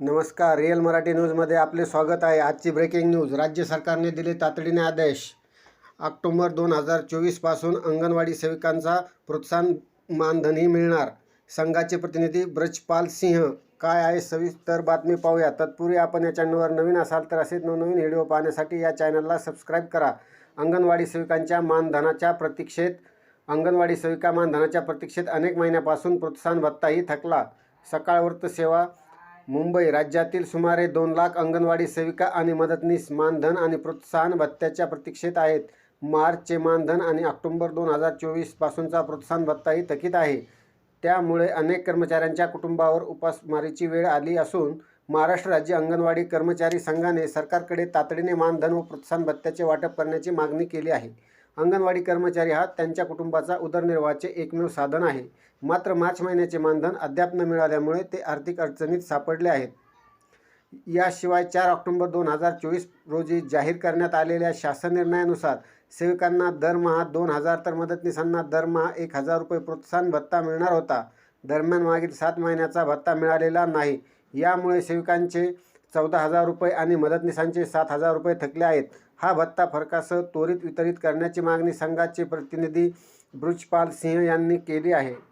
नमस्कार रिअल मराठी न्यूजमध्ये आपले स्वागत आहे. आजची ब्रेकिंग न्यूज राज्य सरकारने दिले तातडीने आदेश. ऑक्टोंबर दोन हजार चोवीसपासून अंगणवाडी सेविकांचा प्रोत्साहन मानधनही मिळणार. संघाचे प्रतिनिधी ब्रजपाल सिंह काय आहे सविस्तर बातमी पाहूया. तत्पूर्वी आपण या चॅनलवर नवीन असाल तर असेच नवनवीन व्हिडिओ पाहण्यासाठी या चॅनलला सबस्क्राईब करा. अंगणवाडी सेविकांच्या मानधनाच्या प्रतीक्षेत अंगणवाडी सेविका मानधनाच्या प्रतीक्षेत अनेक महिन्यापासून प्रोत्साहन भत्ताही थकला. सकाळ वृत्त सेवा मुंबई राज्यातील सुमारे दोन लाख अंगणवाडी सेविका आणि मदतनीस मानधन आणि प्रोत्साहन भत्त्याच्या प्रतीक्षेत आहेत. मार्चचे मानधन आणि ऑक्टोबर दोन हजार चोवीसपासूनचा प्रोत्साहन भत्ताही थकीत आहे. त्यामुळे अनेक कर्मचाऱ्यांच्या कुटुंबावर उपासमारीची वेळ आली असून महाराष्ट्र राज्य अंगणवाडी कर्मचारी संघाने सरकारकडे तातडीने मानधन व प्रोत्साहन भत्त्याचे वाटप करण्याची मागणी केली आहे. अंगणवाडी कर्मचारी हा त्यांच्या कुटुंबाचा उदरनिर्वाहाचे एकमेव साधन आहे. मात्र मार्च महिन्याचे मानधन अद्याप न मिळाल्यामुळे ते आर्थिक अडचणीत सापडले आहेत. याशिवाय चार ऑक्टोबर दोन हजार चोवीस रोजी जाहीर करण्यात आलेल्या शासन निर्णयानुसार सेविकांना दरमहा दोन हजार तर मदतनीसांना दरमहा एक हजार रुपये प्रोत्साहन भत्ता मिळणार होता. दरम्यान मागील सात महिन्याचा भत्ता मिळालेला नाही. यामुळे सेविकांचे चौदा हजार रुपये आणि मदतनीसांचे सात हजार रुपये थकले आहेत. हा भत्ता फरकासह त्वरित वितरित करण्याची मागणी संघाचे प्रतिनिधी बृजपाल सिंह यांनी केली आहे.